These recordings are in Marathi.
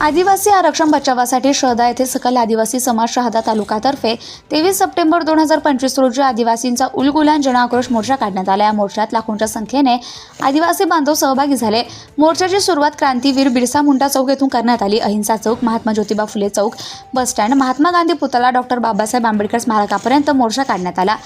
आदिवासी आरक्षण बचावासाठी शहदा येथे सकल आदिवासी समाज शहादा तालुक्यातर्फे तेवीस सप्टेंबर दोन हजार पंचवीस रोजी आदिवासींचा उलगुलान जनआक्रोश मोर्चा काढण्यात आला. या मोर्चात लाखोंच्या संख्येने आदिवासी बांधव सहभागी झाले. मोर्चाची सुरुवात क्रांतीवीर बिरसा मुंडा चौक येथून करण्यात आली. अहिंसा चौक महात्मा ज्योतिबा फुले चौक बसस्टँड महात्मा गांधी पुतळा डॉक्टर बाबासाहेब आंबेडकर स्मारकापर्यंत मोर्चा काढण्यात आला.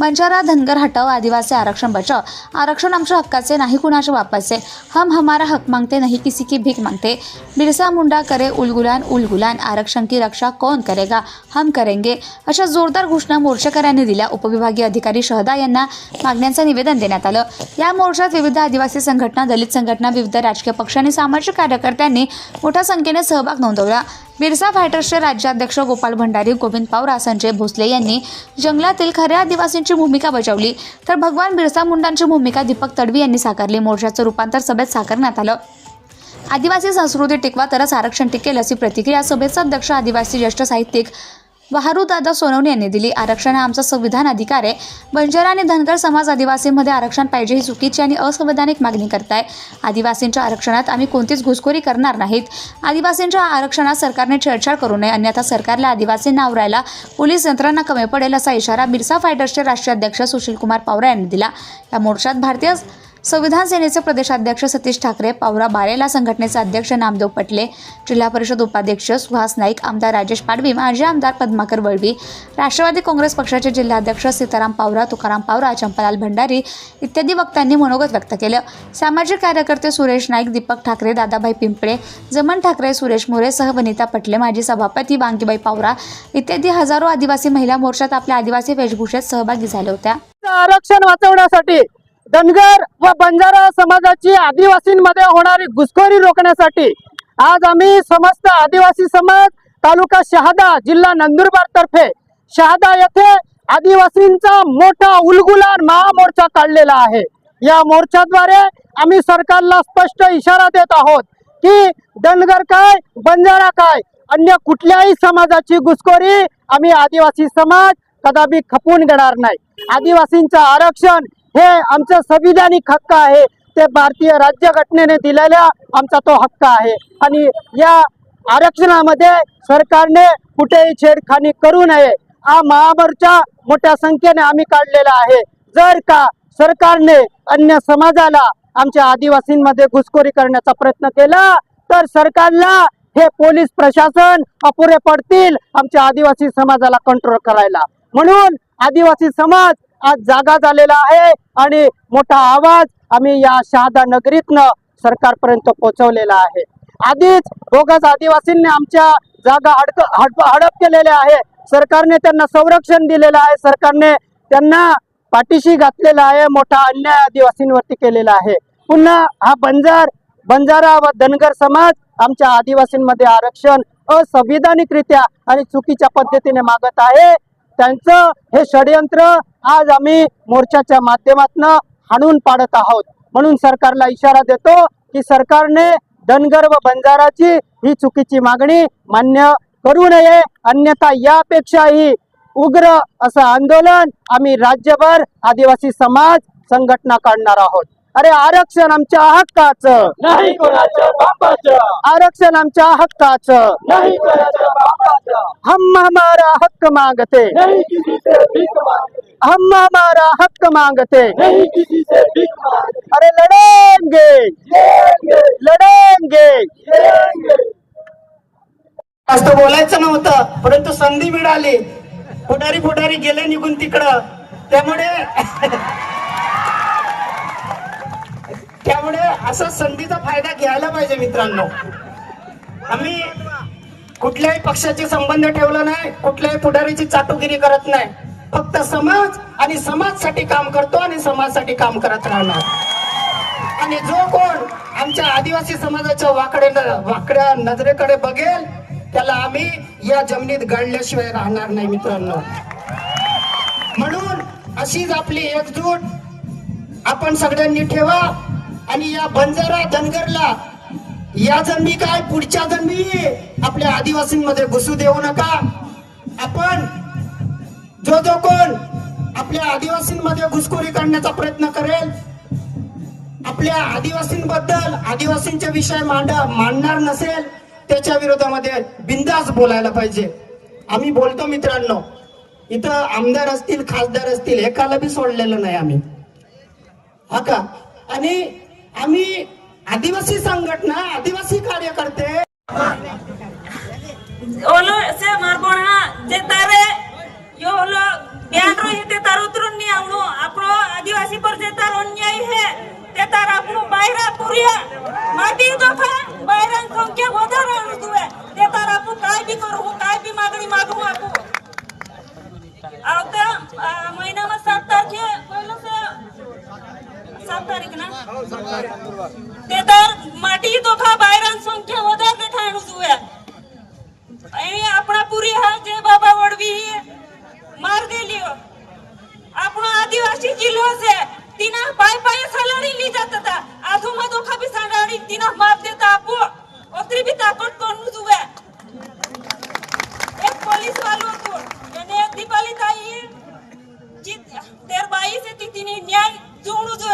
बंजारा धनगर हटाव आदिवासी आरक्षण बचाव. आरक्षण आमच्या हक्काचे नाही कुणाचे वापाचे हम हमारा हक मांगते नहीं किसी की भीक मांगते. बिरसा मुंडा करे उलगुलान उलगुलान आरक्षण की रक्षा कौन करेगा? हम करेंगे। अशा जोरदार घोषणा मोर्चेकऱ्यांनी दिल्या. उपविभागीय अधिकारी शहदा यांना मागण्यांचं निवेदन देण्यात आलं. या मोर्चात विविध आदिवासी संघटना दलित संघटना विविध राजकीय पक्ष आणि सामाजिक कार्यकर्त्यांनी मोठ्या संख्येने सहभाग नोंदवला. बिरसा फायटर्सचे राज्याध्यक्ष गोपाल भंडारी गोविंद पावरा संजय भोसले यांनी जंगलातील खऱ्या आदिवासींची भूमिका बजावली. तर भगवान बिरसा मुंडांची भूमिका दीपक तडवी यांनी साकारली. मोर्चाचं रूपांतर सभेत साकारण्यात आलं. आदिवासी संस्कृती टिकवा तरच आरक्षण टिकेल अशी प्रतिक्रिया सभेचा अध्यक्ष आदिवासी ज्येष्ठ साहित्यिक दादा सोनवणे यांनी दिली. आरक्षण हा आमचा संविधान अधिकार आहे. बंजारा आणि धनगर समाज आदिवासींमध्ये आरक्षण पाहिजे ही चुकीची आणि असंवैधानिक मागणी करताय. आदिवासींच्या आरक्षणात आम्ही कोणतीच घुसखोरी करणार नाहीत. आदिवासींच्या आरक्षणात सरकारने छेडछाड करू नये. अन्यथा सरकारला आदिवासींना आवरायला पोलीस यंत्रणा कमी पडेल असा इशारा बिरसा फायटर्सचे राष्ट्रीय अध्यक्ष सुशीलकुमार पवार यांनी दिला. या मोर्चात भारतीय संविधान सेनेचे प्रदेशाध्यक्ष सतीश ठाकरे पावरा बारेला संघटनेचे अध्यक्ष नामदेव पटले जिल्हा परिषद उपाध्यक्ष सुहास नाईक आमदार राजेश पाडवी माजी आमदार पद्माकर वळवी राष्ट्रवादी काँग्रेस पक्षाचे जिल्हाध्यक्ष सीताराम पावरा तुकाराम पावरा चंपालाल भंडारी इत्यादी वक्त्यांनी मनोगत व्यक्त केलं. सामाजिक कार्यकर्ते सुरेश नाईक दीपक ठाकरे दादाभाई पिंपळे जमन ठाकरे सुरेश मोरे सह वनिता पटले माजी सभापती वांगीबाई पावरा इत्यादी हजारो आदिवासी महिला मोर्चात आपल्या आदिवासी वेशभूषेत सहभागी झाल्या होत्या. आरक्षण वाचवण्यासाठी धनगर व बंजारा समाजाची आदिवासींमध्ये होणारी घुसखोरी रोखण्यासाठी आज आम्ही समस्त आदिवासी समाज तालुका शहादा जिल्हा नंदुरबार तर्फे शहादा येथे आदिवासींचा मोठा उलगुलान महामोर्चा काढलेला आहे. या मोर्चाद्वारे आम्ही सरकारला स्पष्ट इशारा देत आहोत की धनगर काय बंजारा काय अन्य कुठल्याही समाजाची घुसखोरी आम्ही आदिवासी समाज कदापि खपून घेणार नाही. आदिवासींचं आरक्षण हे आमचं संविधानिक हक्क आहे. ते भारतीय राज्यघटनेने दिलेला आमचा तो हक्क आहे. आणि या आरक्षणामध्ये सरकारने कुठेही छेडखानी करू नये. हा महामोर्चा मोठ्या संख्येने आम्ही काढलेला आहे. जर का सरकारने अन्य समाजाला आमच्या आदिवासींमध्ये घुसखोरी करण्याचा प्रयत्न केला तर सरकारला हे पोलीस प्रशासन अपुरे पडतील आमच्या आदिवासी समाजाला कंट्रोल करायला. म्हणून आदिवासी समाज आज जागा झालेला आहे आणि मोठा आवाज आम्ही या शहादा नगरीतनं सरकारपर्यंत पोहोचवलेला आहे. आधीच बोगस आदिवासींनी आमच्या जागा हडक हडप हडप केलेल्या आहे. सरकारने त्यांना संरक्षण दिलेलं आहे. सरकारने त्यांना पाठीशी घातलेला आहे. मोठा अन्याय आदिवासींवरती केलेला आहे. पुन्हा हा बंजार बंजारा व धनगर समाज आमच्या आदिवासींमध्ये आरक्षण असंविधानिकरित्या आणि चुकीच्या पद्धतीने मागत आहे. त्यांचं हे षडयंत्र आज आम्ही मोर्चाच्या माध्यमातून हाणून पाडत आहोत. म्हणून सरकारला इशारा देतो की सरकारने धनगर व बंजाराची ही चुकीची मागणी मान्य करू नये. अन्यथा यापेक्षाही उग्र असं आंदोलन आम्ही राज्यभर आदिवासी समाज संघटना काढणार आहोत. अरे आरक्षण आमच्या हक्काचं. नाही कोणाच्या बापाचं. आरक्षण आमच्या हक्काचं. नाही कोणाच्या बापाचं. हम हमारा हक्क मांगते. नहीं किसी से भीख मांगते. हम हमारा हक्क मांगते. नहीं किसी से भीख मांगते. अरे लढेंगे. लढेंगे. जास्त बोलायचं नव्हतं परंतु संधी मिळाली. पुढारी पुढारी गेले निघून तिकडं. त्यामुळे त्यामुळे असा संधीचा फायदा घ्यायला पाहिजे मित्रांनो. आम्ही कुठल्याही पक्षाचे संबंध ठेवला नाही कुठल्याही पुढारीची चाटुगिरी करत नाही. फक्त समाज आणि समाजसाठी काम करतो आणि समाजासाठी काम करत राहणार. आणि जो कोण आमच्या आदिवासी समाजाच्या वाकडे वाकड्या नजरेकडे बघेल त्याला आम्ही या जमिनीत गाडल्याशिवाय राहणार नाही मित्रांनो. म्हणून अशीच आपली एकजूट आपण सगळ्यांनी ठेवा. आणि या बंजारा धनगरला या जन्मी काय पुढच्या जन्मी आपल्या आदिवासींमध्ये घुसू देऊ नका. आपण जो जो कोण आपल्या आदिवासींमध्ये घुसखोरी करण्याचा प्रयत्न करेल आपल्या आदिवासींबद्दल आदिवासींचे विषय मांड मांडणार नसेल त्याच्या विरोधामध्ये बिंदास बोलायला पाहिजे. आम्ही बोलतो मित्रांनो इथं आमदार असतील खासदार असतील एकाला बी सोडलेलं नाही आम्ही. हा का? आणि आम्ही आदिवासी संघटना आदिवासी कार्यकर्ते. से यो आपरो आदिवासी पर जेता अन्याय है ते तार आपणो बाहेर पुरिया. माती था बाहेर संख्या होत તે તાર માટી તો બાયરન બાયરા સંખ્યા વધારે ઠાણું જુએ. અહીં આપણા પૂરી હા જે બાબા વડવી માર દેલ્યો આપણો આદિવાસી જિલ્લો છે. તેના પાય પાય સલાડી લી જતા હતા. આધુમાં દોખા બી સાડાડી તેના માપ દેતા આપો. ઓતરી બી તાકત કોનું જુએ. એક પોલીસ વાળો હતો. એને દીપાલી તાઈ તેર બાઈ છે તીની ન્યાય જોણું જોઈએ